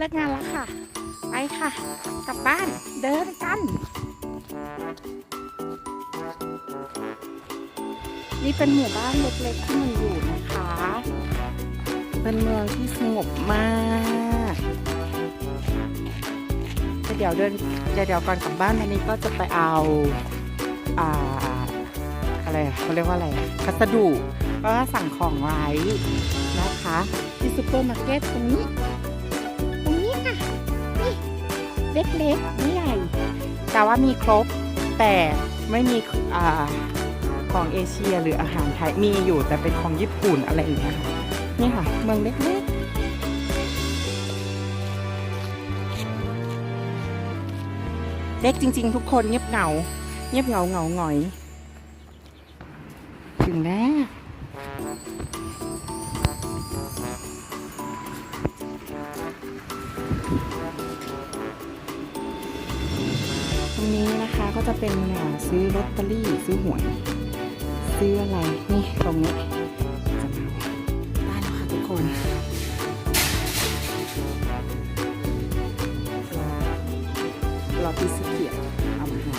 เลิกงานแล้วค่ะ ไปค่ะ กลับบ้านเดินกัน นี่เป็นหมู่บ้านเล็กๆที่มันอยู่นะคะ เป็นเมืองที่สงบมากเดี๋ยวเดินเดี๋ยวเดี๋ยวก่อนกลับบ้านวันนี้ก็จะไปเอาอ่าอะไรเขาเรียกว่าอะไรพัสดุก็สั่งของไว้นะคะ ที่ซูเปอร์มาร์เก็ตตรงนี้ เล็กๆไม่ใหญ่ แต่ว่ามีครบแต่ไม่มีอ่าของเอเชียหรืออาหารไทยมีอยู่แต่เป็นของญี่ปุ่นอะไรอย่างเงี้ยค่ะนี่ค่ะ เมืองเล็กๆเล็กจริง ๆ ทุกคนเงียบเหงา เงียบเหงาเหงาหงอย ถึงแล้ว ก็จะเป็นอ่าซื้อลอตเตอรี่ซื้อหวย ซื้ออะไรนี่ตรงนี้จะมาได้แล้วค่ะทุกคนรอรอพี่สีเขียวเอามาให้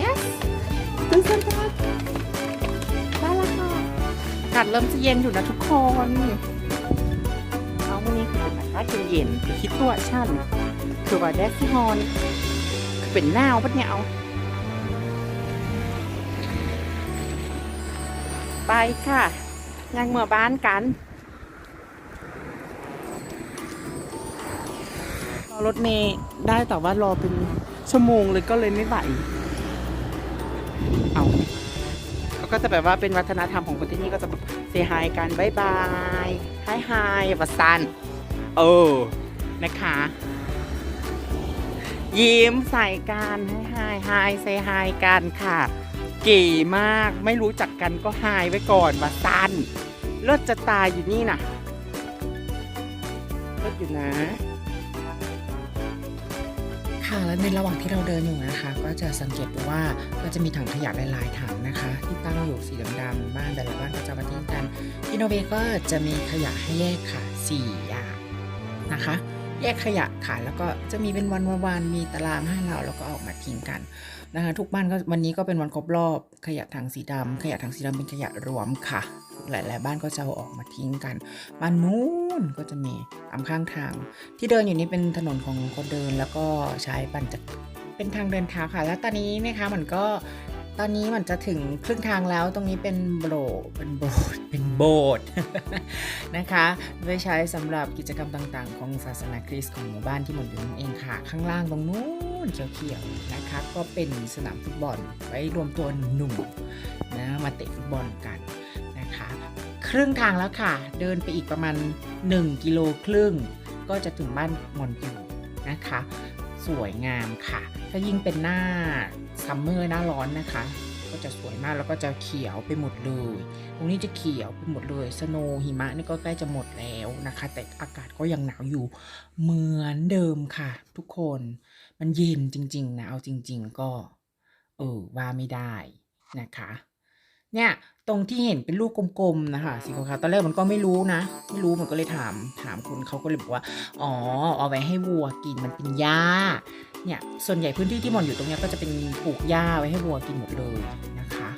yes ตื่นเต้นจังเลยได้แล้วค่ะอากาศเริ่มจะเย็นอยู่นะทุกคนากเย็นๆคือคิดตัวชั่นคือว่าแดดซี่ฮอนคือเป็นหนาวปะเนี่ยเอาไปค่ะยังเมื่อบ้านกันรอรถเมย์ได้แต่ว่ารอเป็นชั่วโมงเลยก็เลยไม่ไหวเอาเขาก็จะแบบว่าเป็นวัฒนธรรมของคนที่นี่ก็จะแบบเซฮายกันบายบายฮายฮายวัสัน เออ นะคะ ยิ้มใส่กันฮายฮายเซฮายกันค่ะเก๋มากไม่รู้จักกันก็ฮายไว้ก่อนวัสันเลิศจะตายอยู่นี่น่ะเลิศอยู่นะค่ะและในระหว่างที่เราเดินอยู่นะคะ ก็จะสังเกตดูว่าก็จะมีถังขยะหลายๆถังนะคะ ที่ตั้งอยู่สีดำๆบ้านแต่ละบ้านก็จะมาทิ้งกันที่โนเวก็จะมีขยะให้แยกค่ะสี่อย่าง นะคะ แยกขยะค่ะแล้วก็จะมีเป็นวันวันมีตารางให้เราแล้วก็ออกมาทิ้งกันนะคะทุกบ้านก็วันนี้ก็เป็นวันครบรอบขยะถังสีดำขยะถังสีดำเป็นขยะรวมค่ะ หลายๆบ้านก็จะเอาออกมาทิ้งกันบ้านนู้นก็จะมีตามข้างทาง ที่เดินอยู่นี้เป็นถนนของคนเดินแล้วก็ใช้ปั่นจักรเป็นทางเดินเท้าค่ะ แล้วตอนนี้นะคะมันก็ ตอนนี้มันจะถึงครึ่งทางแล้วตรงนี้เป็นโบสเป็นโบสเป็นโบสถ์นะคะไว้ใช้สำหรับกิจกรรมต่างๆ ของศาสนาคริสต์ของหมู่บ้านที่หมดอยู่นั่นเองค่ะ ข้างล่างตรงนู้นเขียวๆนะคะ ก็เป็นสนามฟุตบอลไว้รวมตัวหนุ่มนะมาเตะฟุตบอลกันนะคะ ครึ่งทางแล้วค่ะ เดินไปอีกประมาณ 1 กิโลครึ่ง ก็จะถึงบ้านมอนตูนะคะ สวยงามค่ะ ถ้ายิ่งเป็นหน้าซัมเมอร์หน้าร้อนนะคะ ก็จะสวยมากแล้วก็จะเขียวไปหมดเลย ตรงนี้จะเขียวไปหมดเลยสโนหิมะนี่ก็ใกล้จะหมดแล้วนะคะ แต่อากาศก็ยังหนาวอยู่เหมือนเดิมค่ะ ทุกคนมันเย็นจริง ๆ นะเอาจริง ๆ ก็ เออว่าไม่ได้นะคะ เนี่ยตรงที่เห็นเป็นลูกกลมๆนะคะสีขาวๆตอนแรกมันก็ไม่รู้นะ ไม่รู้มันก็เลยถามถามคุณเขาก็เลยบอกว่า อ๋อ เอาไว้ให้วัวกินมันเป็นหญ้า เนี่ยส่วนใหญ่พื้นที่ที่หมอนอยู่ตรงเนี้ยก็จะเป็นปลูกหญ้าไว้ให้วัวกินหมดเลยนะคะ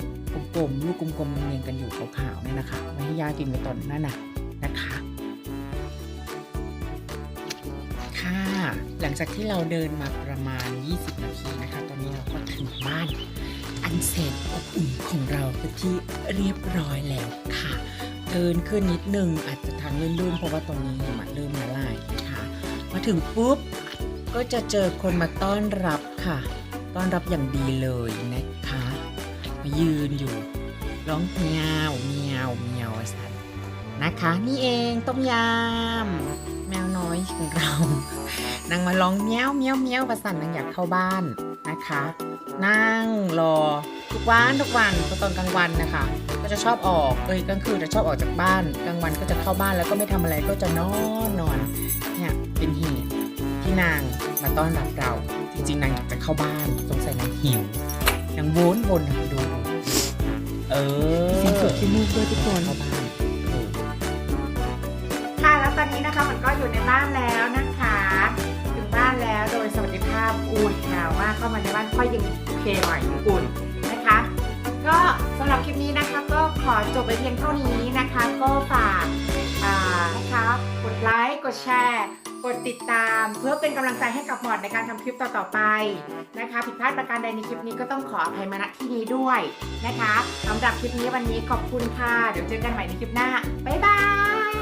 กลมๆลูกกลมๆเรียงกันอยู่ขาวๆเนี่ยนะคะไว้ให้หญ้ากินไว้ตอนนั้นน่ะนะคะ ค่ะ หลังจากที่เราเดินมาประมาณ 20 นาทีนะคะ ตอนนี้ อันแสนอบอุ่นของเราเป็นที่เรียบร้อยแล้วค่ะ เดินขึ้นนิดนึงอาจจะทางลื่นๆเพราะว่าตรงนี้หิมะเริ่มละลายนะคะมาถึงปุ๊บก็จะเจอคนมาต้อนรับค่ะ ต้อนรับอย่างดีเลยนะคะ มายืนอยู่ ร้องเมียวเมียวเนะคะ นี่เองต้มยำแมวน้อยของเรานางมาร้องเมียวเมียวเมียวประสันนางอยากเข้าบ้านนะคะ นั่งรอทุกวันทุกวันก็ตอนกลางวันนะคะ ก็จะชอบออกเอ้ยกลางคืนจะชอบออกจากบ้าน กลางวันก็จะเข้าบ้านแล้วก็ไม่ทำอะไรก็จะนอนนอนเนี่ยเป็นเหตุที่นางมาต้อนรับเรา จริงๆนางอยากจะเข้าบ้านสงสัยนางหิวนางโวนวนดูดู เออเสียงสวดขี้มูกด้วยทุกคนเข้าบ้าน อนนี้นะคะมันก็อยู่ในบ้านแล้วนะคะถึงบ้านแล้วโดยสวัสดิภาพอุ่นหนาวมากเข้ามาในบ้านค่อยยังโอเคหน่อยอุ่นนะคะ ก็สำหรับคลิปนี้นะคะ ก็ขอจบไปเพียงเท่านี้นะคะ ก็ฝากนะคะกดไลค์กดแชร์กดติดตามเพื่อเป็นกำลังใจให้กับหมอดในการทำคลิปต่อๆไปนะคะ ผิดพลาดประการใดในคลิปนี้ก็ต้องขออภัยมาณที่นี้ด้วยนะคะสำหรับคลิปนี้วันนี้ขอบคุณค่ะ เดี๋ยวเจอกันใหม่ในคลิปหน้า บ๊ายบาย